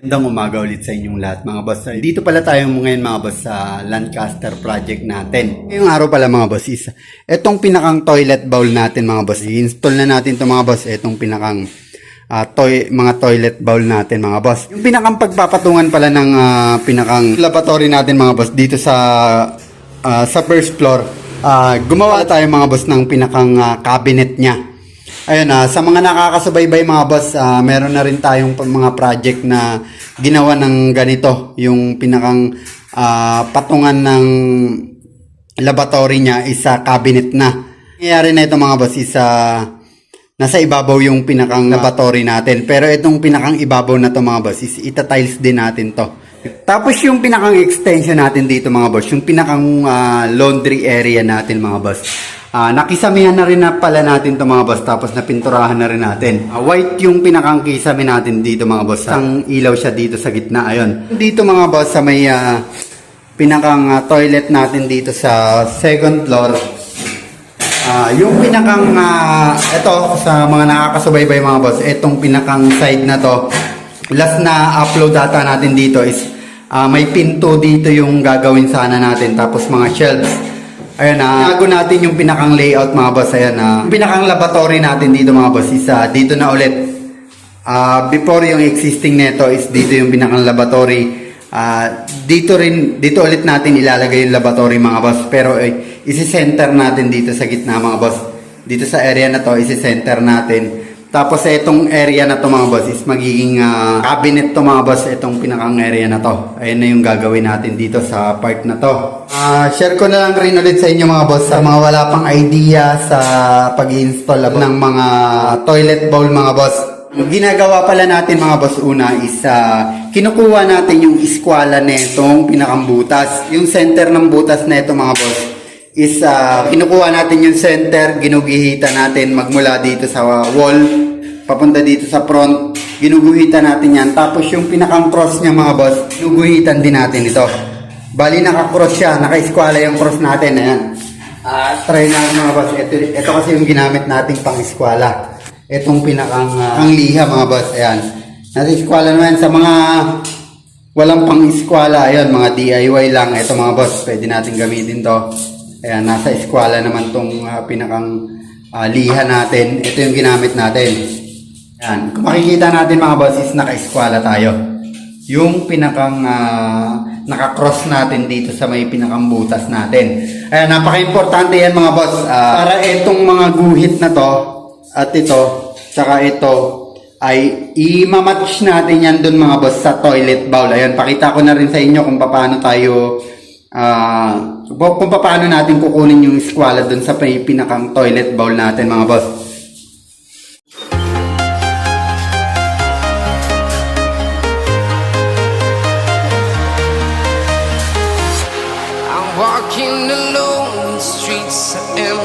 Gandang umaga ulit sa inyong lahat mga boss. Dito pala tayo ngayon mga boss sa Lancaster project natin. Ngayong araw pala mga boss is etong pinakang toilet bowl natin mga boss. I-install na natin to mga boss. Etong pinakang ah, toy, mga toilet bowl natin mga boss. Yung pinakang pagpapatungan pala ng ah, pinakang laboratory natin mga boss dito sa ah, sa first floor. Ah, gumawa tayo mga boss ng pinakang ah, cabinet niya. Ayun na, sa mga nakakasubaybay mga boss, ah, meron na rin tayong mga project na ginawa ng ganito, yung pinakang ah, patungan ng laboratory niya is sa cabinet na. Nangyayari na ito mga boss is ah, nasa ibabaw yung pinakang laboratory natin. Pero itong pinakang ibabaw na to mga boss is itatiles din natin to. Tapos yung pinakang extension natin dito mga boss, yung pinakang ah, laundry area natin mga boss. Ah, nakisamihan na rin na pala natin to mga boss tapos napinturahan na rin natin. Ah, white yung pinakang kisame natin dito mga boss. Ang ilaw siya dito sa gitna ayun. Dito mga boss sa may ah, pinakang ah, toilet natin dito sa second floor. Ah, yung pinakang ah, ito sa mga nakakasubaybay mga boss, itong pinakang side na to, last na upload data natin dito is ah, may pinto dito yung gagawin sana natin tapos mga shelves. Ayun na, uh, natin yung pinakang layout mga boss. Ayan na, yung pinakang laboratory natin dito mga boss is ah, dito na ulit. Ah, before yung existing neto is dito yung pinakang laboratory. Ah, dito rin dito ulit natin ilalagay yung laboratory mga boss. Pero eh, isi-center natin dito sa gitna mga boss. Dito sa area na to isi-center natin. Tapos itong area na to mga boss is magiging ah, cabinet to mga boss itong pinakang area na to. Ayun na yung gagawin natin dito sa part na to. Ah, share ko na lang rin ulit sa inyo mga boss sa mga wala pang idea sa pag-install ng mga toilet bowl mga boss. Ang ginagawa pala natin mga boss una is ah, kinukuha natin yung iskwala netong pinakang butas. Yung center ng butas na ito mga boss is ah, kinukuha natin yung center, ginugihita natin magmula dito sa wall, papunta dito sa front, ginuguhitan natin yan. Tapos yung pinakang cross niya mga boss, ginuguhitan din natin ito. Bali naka-cross siya, naka-eskwala yung cross natin, ayan. Ah, try na mga boss, ito, ito kasi yung ginamit nating pang-eskwala. Itong pinakang ah, ang liha mga boss, ayan. Nasa eskwala naman sa mga Walang pang eskwala, ayun, mga DIY lang. Ito mga boss, pwede natin gamitin to. Ayan, nasa eskwala naman tong ah, pinakang ah, liha natin. Ito yung ginamit natin. Ayan, kung makikita natin mga boss is naka-eskwala tayo. Yung pinakang ah, naka-cross natin dito sa may pinakang butas natin. Ayan, napaka-importante yan mga boss. Ah, para itong mga guhit na to, at ito, tsaka ito, ay i-match natin yan dun mga boss sa toilet bowl. Ayun, pakita ko na rin sa inyo kung paano tayo ah kung paano natin kukunin yung squalid dun sa pinakang toilet bowl natin mga boss.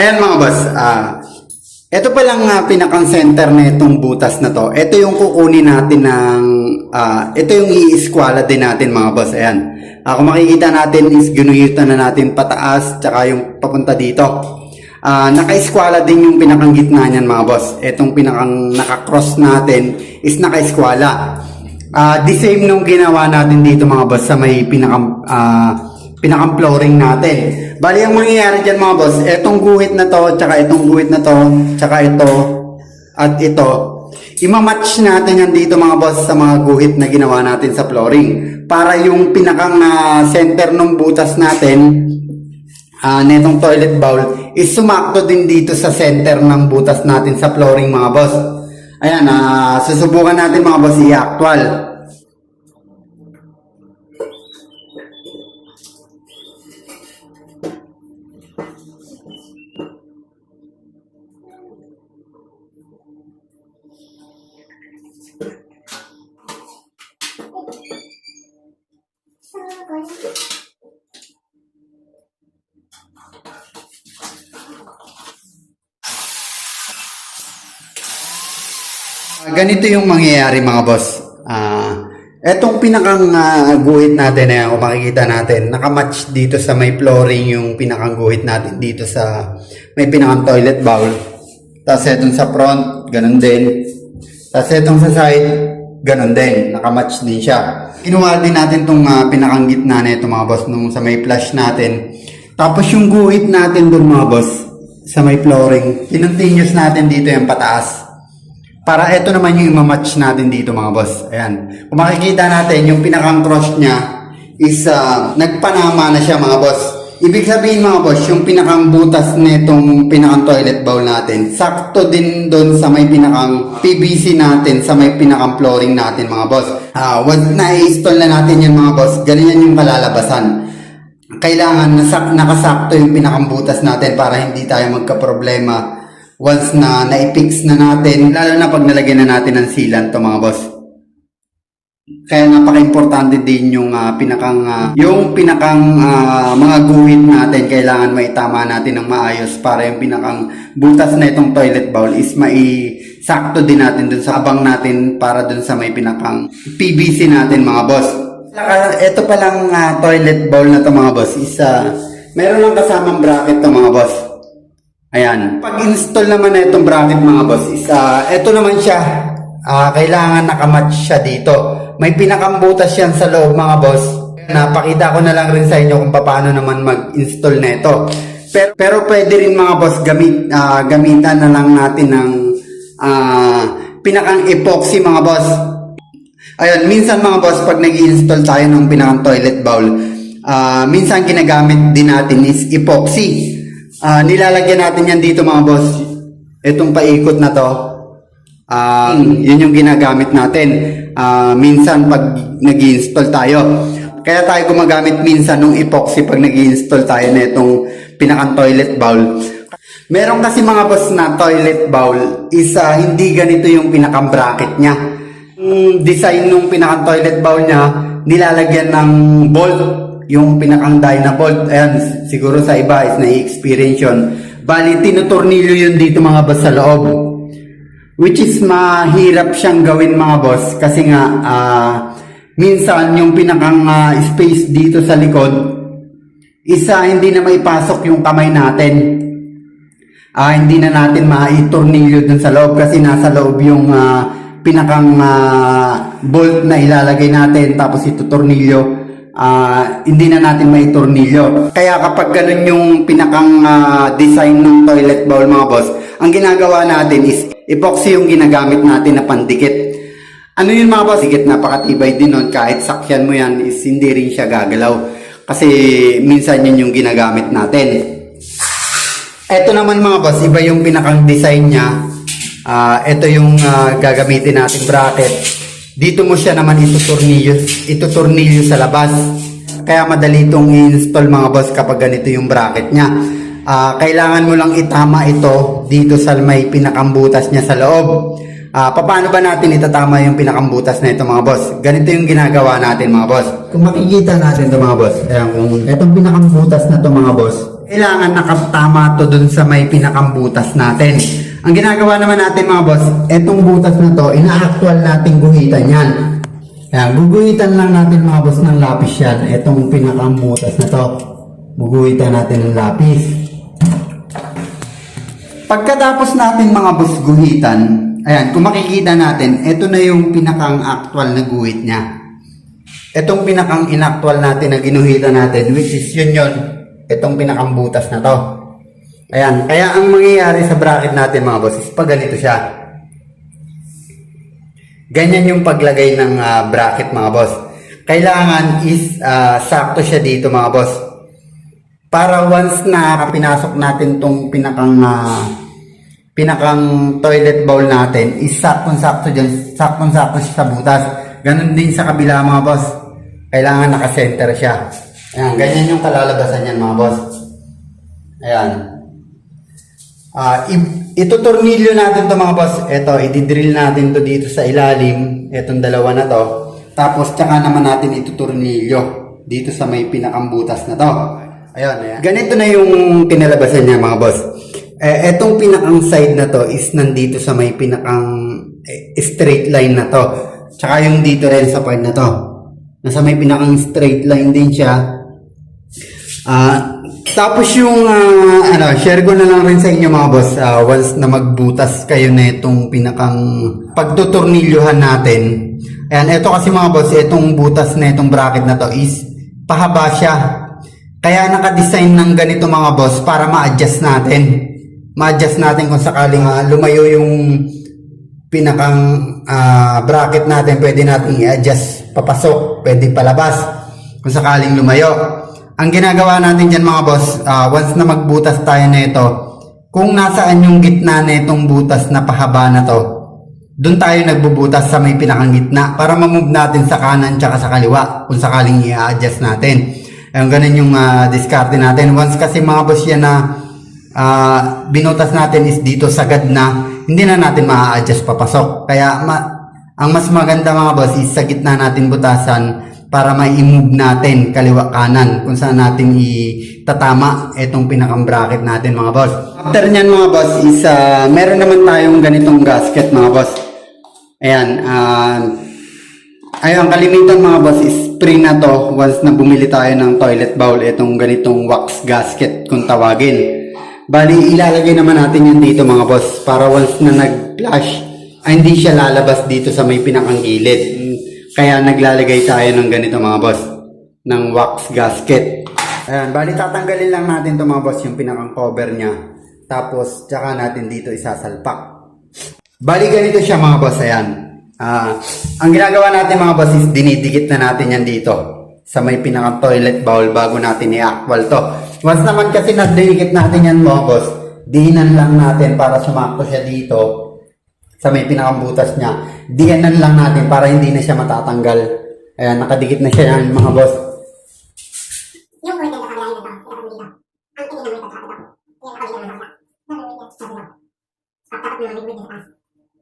Ayan mga boss, ah ito pa lang ah, pinakang center na itong butas na to. Ito yung kukunin natin ng ah, ito yung i-eskwala din natin mga boss. Ayan. Ah, kung makikita natin is ginuhitan na natin pataas tsaka yung papunta dito. Ah, naka-eskwala din yung pinakang gitna niyan mga boss. Itong pinakang naka-cross natin is naka-eskwala. Ah, the same nung ginawa natin dito mga boss sa may pinakang ah, pinakang flooring natin. Bali, ang mangyayari dyan mga boss, etong guhit na to, tsaka itong guhit na to, tsaka ito, at ito, imamatch natin yan dito mga boss sa mga guhit na ginawa natin sa flooring. Para yung pinakang ah, center ng butas natin, ah netong toilet bowl, is sumakto din dito sa center ng butas natin sa flooring mga boss. Ayan, ah susubukan natin mga boss i-actual. Ganito yung mangyayari mga boss. Ah, etong pinakang ah, guhit natin na kung makikita natin, nakamatch dito sa may flooring yung pinakang guhit natin dito sa may pinakang toilet bowl. Tapos etong sa front, ganun din. Tapos etong sa side, ganun din. Nakamatch din siya. Kinuha din natin tong ah, pinakang gitna na ito mga boss nung sa may flush natin. Tapos yung guhit natin dun mga boss sa may flooring, kinontinuous natin dito yung pataas. Para ito naman yung imamatch natin dito mga boss. Ayan. Kung makikita natin, yung pinakang cross niya is ah, nagpanama na siya mga boss. Ibig sabihin mga boss, yung pinakang butas nitong pinakang toilet bowl natin, sakto din doon sa may pinakang PVC natin, sa may pinakang flooring natin mga boss. Ah, once na-install na natin yan mga boss, ganyan yung kalalabasan kailangan nasak, nakasakto yung pinakambutas natin para hindi tayo magka-problema once na na-fix na natin, lalo na pag nalagyan na natin ng sealant to mga boss. Kaya napaka-importante din yung ah, pinakang ah, yung pinakang ah, mga guhit natin kailangan maitama natin ng maayos para yung pinakang butas na itong toilet bowl is mai-sakto din natin dun sa abang natin para dun sa may pinakang PVC natin mga boss. Saka, ito palang ah, toilet bowl na to mga boss is ah, meron lang kasamang bracket to mga boss. Ayan. Pag-install naman na itong bracket mga boss is ah, ito naman siya. Ah, kailangan nakamatch siya dito. May pinakambutas yan sa loob mga boss. Napakita ko na lang rin sa inyo kung paano naman mag-install nito. Pero, pero pwede rin mga boss gamit, ah, gamitan na lang natin ng ah, pinakang epoxy mga boss. Ayun, minsan mga boss, pag nag install tayo ng pinakang toilet bowl, ah, minsan ginagamit din natin is epoxy. Ah, nilalagyan natin yan dito mga boss. Itong paikot na to. Ah, yun yung ginagamit natin. Ah, minsan pag nag install tayo. Kaya tayo gumagamit minsan ng epoxy pag nag install tayo na itong pinakang toilet bowl. Meron kasi mga boss na toilet bowl isa hindi ganito yung pinakang bracket niya. Yung design ng pinakang toilet bowl niya nilalagyan ng bolt yung pinakang dyna bolt. Ayan, siguro sa iba is na-experience yun. Bali, tinutornilyo yun dito mga boss sa loob. Which is mahirap siyang gawin mga boss kasi nga ah, minsan yung pinakang ah, space dito sa likod isa hindi na maipasok yung kamay natin. Ah, hindi na natin maitornilyo dun sa loob kasi nasa loob yung ah, pinakang ah, bolt na ilalagay natin tapos ito tornilyo. Ah, hindi na natin maitornilyo. Kaya kapag ganun yung pinakang ah, design ng toilet bowl mga boss, ang ginagawa natin is epoxy yung ginagamit natin na pandikit. Ano yun mga boss? Sigit napakatibay din nun. Kahit sakyan mo yan is hindi rin siya gagalaw. Kasi minsan yun yung ginagamit natin. Ito naman mga boss, iba yung pinakang design niya. Ah, ito yung ah, gagamitin nating bracket. Dito mo siya naman itutornilyo, itutornilyo sa labas. Kaya madali itong i-install mga boss kapag ganito yung bracket niya. Ah, kailangan mo lang itama ito dito sa may pinakambutas niya sa loob. Ah, paano ba natin itatama yung pinakambutas na ito mga boss? Ganito yung ginagawa natin mga boss. Kung makikita natin ito mga boss, ayan, kung itong pinakambutas na ito mga boss, kailangan nakatama to dun sa may pinakambutas natin. Ang ginagawa naman natin mga boss, etong butas na to, ina-actual natin guhitan yan. Ayan, guguhitan lang natin mga boss ng lapis yan. Etong pinakambutas na to, guguhitan natin ng lapis. Pagkatapos natin mga boss guhitan, ayan, kung makikita natin, ito na yung pinakang actual na guhit niya. Itong pinakang inactual natin na ginuhitan natin, which is yun yun, itong pinakang butas na to. Ayan, kaya ang mangyayari sa bracket natin mga boss is pag ganito siya. Ganyan yung paglagay ng ah, bracket mga boss. Kailangan is ah, sakto siya dito mga boss. Para once na pinasok natin tong pinakang ah, pinakang toilet bowl natin, is saktong-sakto dyan, saktong-sakto siya sa butas. Ganon din sa kabila mga boss. Kailangan nakasenter siya. Ayan, ganyan yung kalalabasan yan mga boss. Ayan. I- itutornilyo natin to mga boss. Ito, ididrill natin to dito sa ilalim. Etong dalawa na to. Tapos, tsaka naman natin itutornilyo dito sa may pinakambutas na to. Ayun, ayan. Ganito na yung kinalabasan niya mga boss. Eh, etong pinakang side na to is nandito sa may pinakang eh, straight line na to. Tsaka yung dito rin sa part na to. Nasa may pinakang straight line din siya. Ah, tapos yung ah, ano, share ko na lang rin sa inyo mga boss. Ah, once na magbutas kayo na itong pinakang pagtutornilyohan natin. Ayan, ito kasi mga boss, itong butas na itong bracket na to is pahaba siya. Kaya naka-design ng ganito mga boss para ma-adjust natin. Ma-adjust natin kung sakaling ah, lumayo yung pinakang ah, bracket natin, pwede natin i-adjust papasok, pwede palabas kung sakaling lumayo. Ang ginagawa natin dyan mga boss, ah, once na magbutas tayo na ito, kung nasaan yung gitna na itong butas na pahaba na to, doon tayo nagbubutas sa may pinakang gitna para mamove natin sa kanan tsaka sa kaliwa kung sakaling i-adjust natin. Ayun, ganun yung ah, diskarte natin. Once kasi mga boss yan na ah, binutas natin is dito sagad na, hindi na natin ma-adjust papasok. Kaya ma- ang mas maganda mga boss is sa gitna natin butasan para mai-move natin kaliwa kanan kung saan natin itatama itong pinakang bracket natin mga boss. After nyan mga boss is ah, meron naman tayong ganitong gasket mga boss. Ayan, ah ayun, kalimitan mga boss is free na to once na bumili tayo ng toilet bowl itong ganitong wax gasket kung tawagin. Bali, ilalagay naman natin yan dito mga boss para once na nag-flash ay hindi siya lalabas dito sa may pinakang gilid. Kaya naglalagay tayo ng ganito mga boss ng wax gasket. Ayan, bali tatanggalin lang natin to mga boss yung pinakang cover niya. Tapos, tsaka natin dito isasalpak. Bali ganito siya mga boss, ayan. Ah, ang ginagawa natin mga boss is dinidikit na natin yan dito sa may pinaka toilet bowl bago natin i-actual to. Once naman kasi nadidikit natin yan mga boss, diinan lang natin para sumakto siya dito sa may pinakambutas niya. Diinan lang natin para hindi na siya matatanggal. Ayan, nakadikit na siya yan mga boss. Yung point na na to, ito. Ang tingin ng ito, ito. Yung nakagaling na to. Sabi mo. Tapat mo lang yung taas.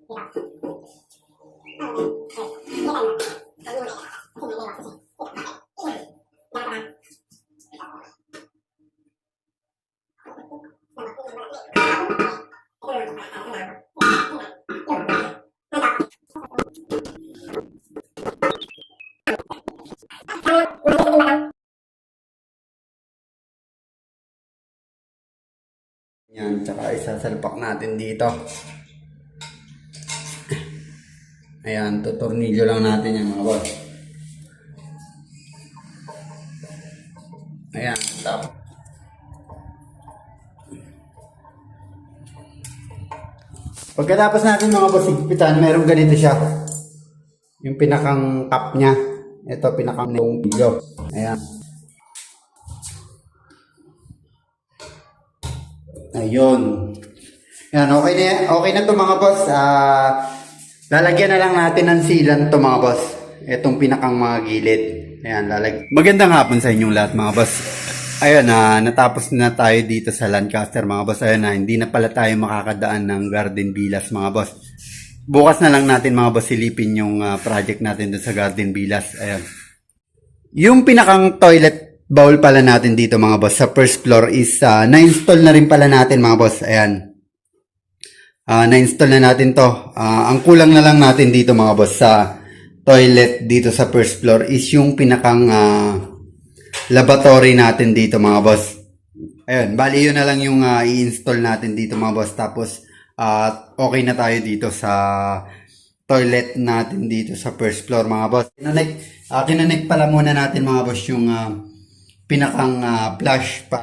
Dito. Okay. Kita mo. Huwag mo na. Iwas kasi. Dito. Iyan. Dapat na. Yan, tsaka isasalpak natin dito. Ayan, tutornilyo lang natin yan mga boss. Ayan, tapos. Pagkatapos natin mga boss, higpitan, meron ganito siya. Yung pinakang cup niya. Ito, pinakang yung video. Ayan. Ayun. Yan, okay na, okay na to mga boss. Ah, lalagyan na lang natin ng sealant to mga boss. Itong pinakang mga gilid. Ayan, lalag. Magandang hapon sa inyong lahat mga boss. Ayun na, natapos na tayo dito sa Lancaster mga boss. Ayun na, hindi na pala tayo makakadaan ng Garden Villas mga boss. Bukas na lang natin mga boss silipin yung ah, project natin dun sa Garden Villas. Ayun. Yung pinakang toilet bowl pala natin dito mga boss sa first floor is ah, na-install na rin pala natin mga boss. Ayan. Ah, na-install na natin to. Ah, ang kulang na lang natin dito mga boss sa toilet dito sa first floor is yung pinakang ah, laboratory natin dito mga boss. Ayun, bali yun na lang yung ah, i-install natin dito mga boss. Tapos ah, okay na tayo dito sa toilet natin dito sa first floor mga boss. Kinanek, uh, kinanek pala muna natin mga boss yung ah, pinakang ah, flash pa.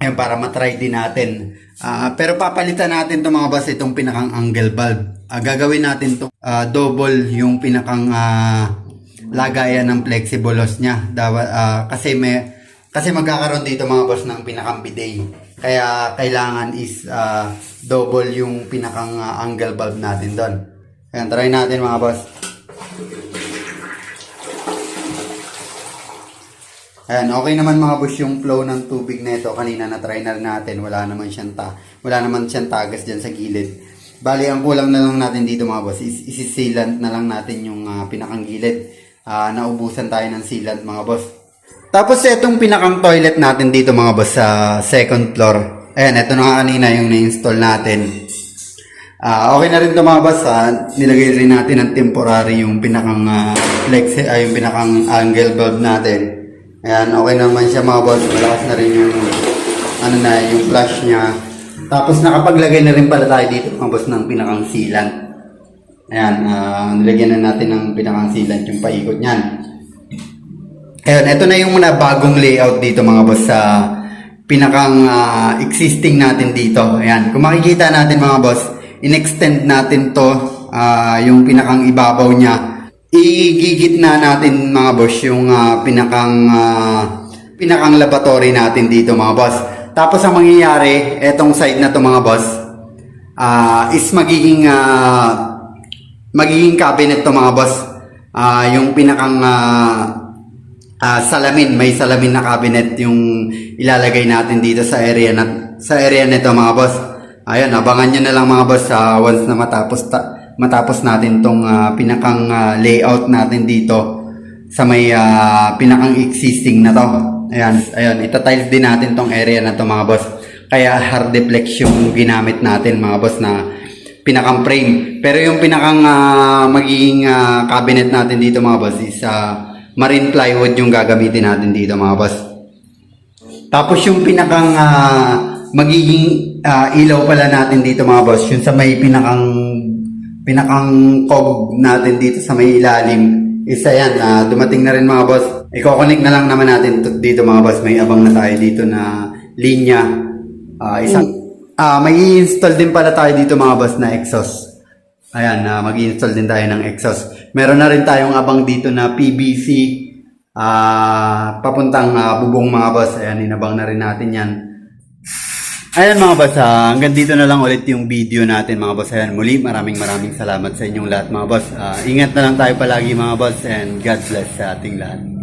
Ayun, para matry din natin. Ah, pero papalitan natin to mga boss itong pinakang angle bulb. Ah, gagawin natin to ah, double yung pinakang ah, lagayan ng flexible hose niya. Dawa, ah, kasi may kasi magkakaroon dito mga boss ng pinakang bidet. Kaya kailangan is ah, double yung pinakang ah, angle bulb natin doon. Ayan, try natin mga boss. Ayan, okay naman mga boss yung flow ng tubig nito. Kanina na-try na natin. Wala naman siyang ta wala naman siyang tagas diyan sa gilid. Bali, ang kulang na lang natin dito mga boss is isi-sealant na lang natin yung ah, pinakang gilid. Ah, naubusan tayo ng sealant mga boss. Tapos itong pinakang toilet natin dito mga boss sa second floor. Ayan, ito na kanina yung na-install natin. Ah, okay na rin ito mga boss. ah. nilagay rin natin ng temporary yung pinakang ah, flex, ay yung pinakang angle bulb natin. Ayan, okay naman siya mga boss. Malakas na rin yung ano na, yung flash niya. Tapos nakapaglagay na rin pala tayo dito mga boss ng pinakang sealant. Ayan, ah, nilagyan na natin ng pinakang sealant yung paikot niyan. Ayun, ito na yung muna bagong layout dito mga boss sa pinakang ah, existing natin dito. Ayan, kung makikita natin mga boss, in-extend natin to ah, yung pinakang ibabaw niya. Igigit na natin mga boss yung ah, pinakang ah, pinakang laboratory natin dito mga boss. Tapos ang mangyayari, etong side na to mga boss, ah, is magiging ah, magiging cabinet to mga boss. Ah, yung pinakang ah, ah, salamin, may salamin na cabinet yung ilalagay natin dito sa area na sa area nito mga boss. Ayun, abangan nyo na lang mga boss ah, once na matapos ta- matapos natin tong ah, pinakang ah, layout natin dito sa may ah, pinakang existing na to. Ayan, ayun, ita-tiles din natin tong area na to mga boss. Kaya hard deflex yung ginamit natin mga boss na pinakang frame. Pero yung pinakang ah, magiging ah, cabinet natin dito mga boss is ah, marine plywood yung gagamitin natin dito mga boss. Tapos yung pinakang ah, magiging ah, ilaw pala natin dito mga boss, yung sa may pinakang pinakang cog natin dito sa may ilalim. Isa yan, ah, dumating na rin mga boss. Iko-connect na lang naman natin to- dito mga boss. May abang na tayo dito na linya. Ah, isang ah may install din pala tayo dito mga boss na exhaust. Ayan, na mag-install din tayo ng exhaust. Meron na rin tayong abang dito na PVC ah papuntang ah, bubong mga boss. Ayan, inabang na rin natin yan. Ayan mga boss, ah, hanggang dito na lang ulit yung video natin mga boss. Ayan, muli maraming maraming salamat sa inyong lahat mga boss. Ah, ingat na lang tayo palagi mga boss and God bless sa ating lahat.